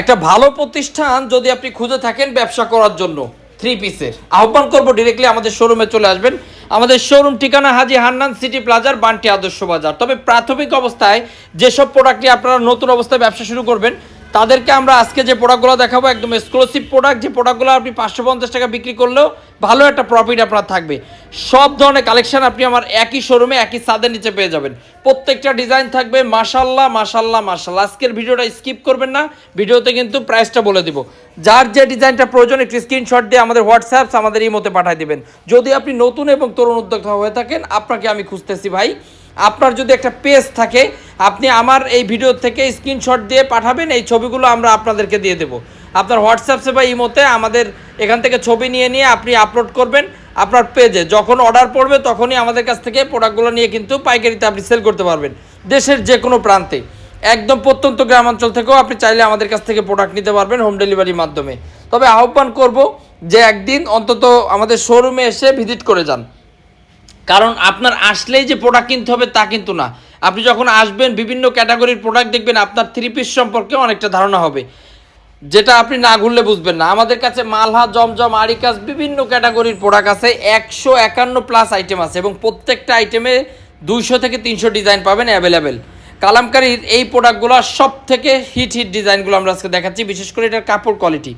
একটা ভালো প্রতিষ্ঠান যদি আপনি খুঁজে থাকেন ব্যবসা করার জন্য থ্রি পিসের আহ্বান করব ডিরেক্টলি আমাদের শোরুমে চলে আসবেন। আমাদের শোরুম ঠিকানা হাজি হান্নান সিটি প্লাজার বান্টি আদর্শ বাজার। তবে প্রাথমিক অবস্থায় যেসব প্রোডাক্ট নিয়ে আপনারা নতুন অবস্থায় ব্যবসা শুরু করবেন, তাদেরকে আমরা আজকে যে প্রোডাক্টগুলো দেখাবো একদম এক্সক্লুসিভ প্রোডাক্ট যে প্রোডাক্টগুলো আপনি পাঁচশো পঞ্চাশ টাকা বিক্রি করলেও ভালো একটা প্রফিট আপনার থাকবে। সব ধরনের কালেকশন আপনি আমার একই শোরুমে একই ছাদের নিচে পেয়ে যাবেন। প্রত্যেকটা ডিজাইন থাকবে মাশাল্লাহ মাশাল্লাহ মাশাল্লাহ আজকের ভিডিওটা স্কিপ করবেন না, ভিডিওতে কিন্তু প্রাইসটা বলে দিব। যার যে ডিজাইনটা প্রয়োজন, একটি স্ক্রিনশট দিয়ে আমাদের হোয়াটসঅ্যাপ আমাদের ইমোতে পাঠিয়ে দিবেন। যদি আপনি নতুন এবং তরুণ উদ্যোক্তা হয়ে থাকেন, আপনাকে আমি খুঁজতেছি ভাই। আপনার যদি একটা পেজ থাকে, আপনি আমার এই ভিডিও থেকে স্ক্রিনশট দিয়ে পাঠাবেন, এই ছবিগুলো আমরা আপনাদেরকে দিয়ে দেবো। আপনার হোয়াটসঅ্যাপসে বা ইমোতে আমাদের এখান থেকে ছবি নিয়ে নিয়ে আপনি আপলোড করবেন আপনার পেজে যখন অর্ডার পড়বে তখনই আমাদের কাছ থেকে প্রোডাক্টগুলো নিয়ে কিন্তু পাইকারিতে আপনি সেল করতে পারবেন দেশের যে কোনো প্রান্তে। একদম প্রত্যন্ত গ্রামাঞ্চল থেকেও আপনি চাইলে আমাদের কাছ থেকে প্রোডাক্ট নিতে পারবেন হোম ডেলিভারির মাধ্যমে। তবে আহ্বান করব যে একদিন অন্তত আমাদের শোরুমে এসে ভিজিট করে যান। কারণ আপনার আসলেই যে প্রোডাক্ট কিনতে হবে তা কিন্তু না। আপনি যখন আসবেন, বিভিন্ন ক্যাটাগরির প্রোডাক্ট দেখবেন, আপনার থ্রি পিস সম্পর্কে অনেকটা ধারণা হবে। যেটা আপনি না ঘুরলে বুঝবেন না। আমাদের কাছে মালহা, জমজম, আরিকাস বিভিন্ন ক্যাটাগরির প্রোডাক্ট আছে। একশো একান্ন প্লাস আইটেম আছে এবং প্রত্যেকটা আইটেমে দুইশো থেকে তিনশো ডিজাইন পাবেন অ্যাভেলেবেল কালামকারীর এই প্রোডাক্টগুলো সব থেকে হিট হিট ডিজাইনগুলো আমরা আজকে দেখাচ্ছি। বিশেষ করে এটার কাপড় কোয়ালিটি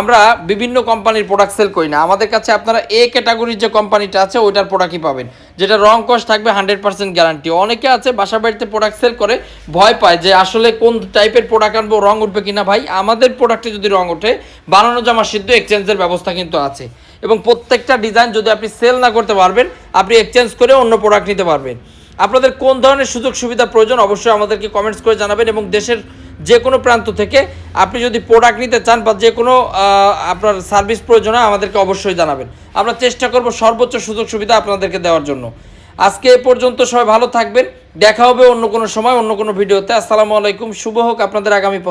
আমরা বিভিন্ন কোম্পানির প্রোডাক্ট সেল করি না। আমাদের কাছে আপনারা এ ক্যাটাগরির যে কোম্পানিটা আছে, ওইটার প্রোডাক্টই পাবেন। যেটা রং কস্ট থাকবে হান্ড্রেড পার্সেন্ট গ্যারান্টি অনেকে আছে বাসা বাড়িতে প্রোডাক্ট সেল করে, ভয় পায় যে আসলে কোন টাইপের প্রোডাক্ট আনব রং উঠবে কিনা। ভাই, আমাদের প্রোডাক্টে যদি রং ওঠে, বানানো, জামা সিদ্ধ এক্সচেঞ্জের ব্যবস্থা কিন্তু আছে। এবং প্রত্যেকটা ডিজাইন যদি আপনি সেল না করতে পারবেন, আপনি এক্সচেঞ্জ করে অন্য প্রোডাক্ট নিতে পারবেন। আপনাদের কোন ধরনের সুযোগ সুবিধা প্রয়োজন, অবশ্যই আমাদেরকে কমেন্টস করে জানাবেন এবং দেশের যে কোনো প্রান্ত থেকে আপনি যদি প্রোডাক্ট নিতে চান বা যে কোনো আপনার সার্ভিস প্রয়োজন হয় আমাদেরকে অবশ্যই জানাবেন। আমরা চেষ্টা করব সর্বোচ্চ সুযোগ সুবিধা আপনাদেরকে দেওয়ার জন্য। আজকে এ পর্যন্ত সবাই ভালো থাকবেন। দেখা হবে অন্য কোনো সময়, অন্য কোনো ভিডিওতে। আসসালামু আলাইকুম। শুভ হোক আপনাদের আগামী পথ।